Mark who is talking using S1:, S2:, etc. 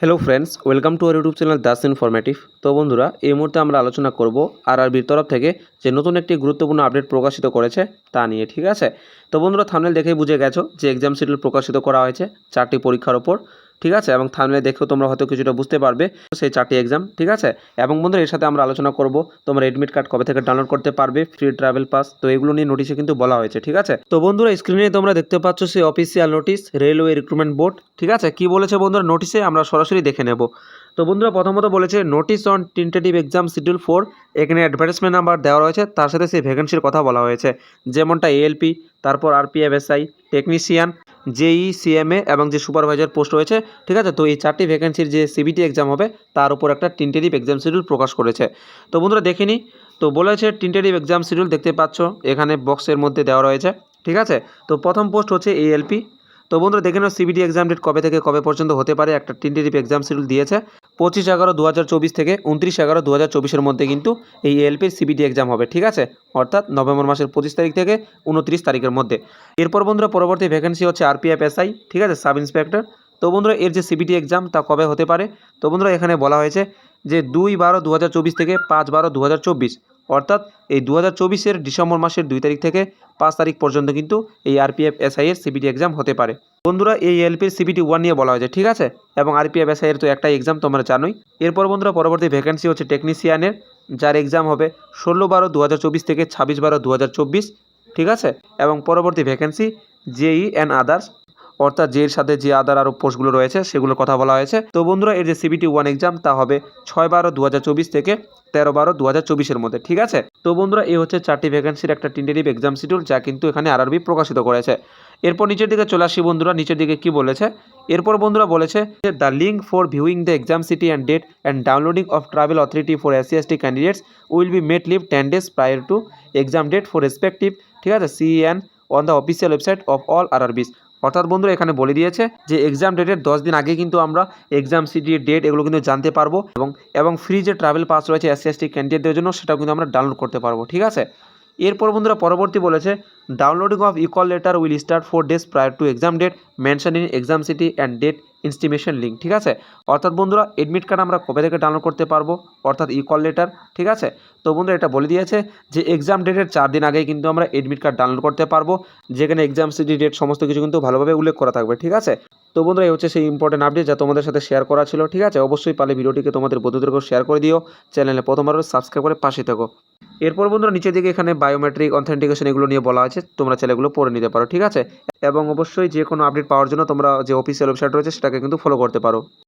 S1: Hello friends welcome to our youtube channel Das informative তো বন্ধুরা, এই মুহূর্তে আমরা আলোচনা করব আর আরবির তরফ থেকে যে নতুন একটি গুরুত্বপূর্ণ আপডেট প্রকাশিত করেছে তা নিয়ে, ঠিক আছে? তো বন্ধুরা থামনেল দেখেই বুঝে গেছো যে এক্সাম শিডিউল প্রকাশিত করা হয়েছে চারটি পরীক্ষার ওপর ঠিক আছে? এবং থামনেল দেখেও তোমরা হয়তো কিছুটা বুঝতে পারবে সেই চারটি এক্সাম ঠিক আছে? এবং বন্ধুরা, এর সাথে আমরা আলোচনা করব তোমরা এডমিট কার্ড কবে থেকে ডাউনলোড করতে পারবে ফ্রি ট্রাভেল পাস তো এগুলো নিয়ে নোটিশে কিন্তু বলা হয়েছে, ঠিক আছে? তো বন্ধুরা স্ক্রিনে তোমরা দেখতে পাচ্ছ সেই official notice railway recruitment board ঠিক আছে? কি বলেছে বন্ধুরা? নোটিশে আমরা সরাসরি দেখে নেব। তো বন্ধুরা, প্রথমত বলেছে notice on tentative exam schedule four এখানে অ্যাডভার্টাইজমেন্ট নাম্বার দেওয়া রয়েছে, তার সাথে সেই ভ্যাকেন্সির কথা বলা হয়েছে। যেমনটা এএলপি তারপর আরপিএফএসআই টেকনিশিয়ান জেই, সিএমএ এবং যে সুপারভাইজার পোস্ট রয়েছে, ঠিক আছে? তো এই চারটি ভ্যাকেন্সির যে সিবিটি এক্সাম হবে, তার উপর একটা টিনটেটিভ এক্সাম শিডিউল প্রকাশ করেছে। তো বন্ধুরা, দেখে নিই। তো বলেছে টিনটেটিভ এক্সাম শিডিউল দেখতে পাচ্ছ, এখানে বক্সের মধ্যে দেওয়া রয়েছে, ঠিক আছে? তো প্রথম পোস্ট হচ্ছে এএলপি তো বন্ধুরা দেখে নাও সিবিটি এক্সাম ডেট কবে থেকে কবে পর্যন্ত হতে পারে। একটা টেন্টেটিভ এক্সাম শিডিউল দিয়েছে। পঁচিশ এগারো দু থেকে উনত্রিশ এগারো দু হাজার মধ্যে কিন্তু এই এলপির সিবিটি এক্সাম হবে, ঠিক আছে? অর্থাৎ নভেম্বর মাসের পঁচিশ তারিখ থেকে উনত্রিশ তারিখের মধ্যে। এরপর বন্ধুরা পরবর্তী ভ্যাকেন্সি হচ্ছে আরপিএফ এসআই ঠিক আছে? সাব ইন্সপেক্টর তো বন্ধুরা এর যে সিবিটি এক্সাম তা কবে হতে পারে? তো বন্ধুরা এখানে বলা হয়েছে যে দুই বারো দু থেকে পাঁচ বারো দু অর্থাৎ এই দু হাজার ডিসেম্বর মাসের দুই তারিখ থেকে পাঁচ তারিখ পর্যন্ত কিন্তু এই আরপিএফ এসআই এর সিবিটি এক্সাম হতে পারে। বন্ধুরা, এই এলপির সিবিটি ওয়ান নিয়ে বলা হয়েছে, ঠিক আছে? এবং আরপিএফ এসআই এর তো একটাই এক্সাম, তোমরা জানোই। এরপর বন্ধুরা, পরবর্তী ভ্যাকেন্সি হচ্ছে টেকনিশিয়ানের যার এক্সাম হবে ষোলো বারো দু থেকে ছাব্বিশ বারো দু ঠিক আছে? এবং পরবর্তী ভ্যাকেন্সি জেই অ্যান্ড আদার্স অর্থাৎ যের সাথে যে আদার আরও পোস্টগুলো রয়েছে সেগুলোর কথা বলা হয়েছে। তো বন্ধুরা, এর যে সিবিটি ওয়ান এক্সাম তা হবে ছয় বারো দু থেকে তেরো বারো দু হাজার চব্বিশের মধ্যে, ঠিক আছে? তো বন্ধুরা, এই হচ্ছে চারটি ভ্যাকেন্সির একটা টেন্টেটিভ এক্সাম শিডিউল যা কিন্তু এখানে আরআরবি প্রকাশিত করেছে। এরপর নিচের দিকে চলে আসি বন্ধুরা, নিচের দিকে কি বলেছে? এরপর বন্ধুরা বলেছে যে the link for viewing the exam city and date and downloading of travel authority for SC ST candidates will be made live ten days prior to exam date for respective ঠিক আছে? CN on the official website of all RRBs অর্থাৎ বন্ধুরা এখানে বলে দিয়েছে যে exam ডেটের দশ দিন আগে কিন্তু আমরা এক্সাম সিটির ডেট এগুলো কিন্তু জানতে পারব এবং এবং ফ্রি যে ট্রাভেল পাস রয়েছে এসসি এসটি ক্যান্ডিডেটদের জন্য সেটাও কিন্তু আমরা ডাউনলোড করতে পারব, ঠিক আছে? এরপর বন্ধুরা পরবর্তী বলেছে downloading of e-call letter will start four days prior to exam date mention in exam city and date intimation link ঠিক আছে? অর্থাৎ বন্ধুরা এডমিট কার্ড আমরা কবে থেকে ডাউনলোড করতে পারব? অর্থাৎ ইকল লেটার ঠিক আছে? তো বন্ধুরা, এটা বলে দিয়েছে যে এক্সাম ডেটের চার দিন আগেই কিন্তু আমরা এডমিট কার্ড ডাউনলোড করতে পারব, যেখানে এক্সাম সিটি ডেট সমস্ত কিছু কিন্তু ভালোভাবে উল্লেখ করা থাকবে, ঠিক আছে? তো বন্ধুরা, এই হচ্ছে সেই ইম্পর্টেন্ট আপডেট যা তোমাদের সাথে শেয়ার করা ছিল, ঠিক আছে? অবশ্যই পারলে ভিডিওটিকে তোমাদের বন্ধুদেরকেও শেয়ার করে দিও, চ্যানেলে প্রথমবার সাবস্ক্রাইব করে পাশে থাকো। এরপর বন্ধুরা নিচের দিকে এখানে বায়োমেট্রিক অথেন্টিকেশন এগুলো নিয়ে বলা আছে, তোমরা ছেলেগুলো পড়ে নিতে পারো, ঠিক আছে? এবং অবশ্যই যে কোনো আপডেট পাওয়ার জন্য তোমরা যে অফিসিয়াল ওয়েবসাইট রয়েছে সেটাকে কিন্তু ফলো করতে পারো।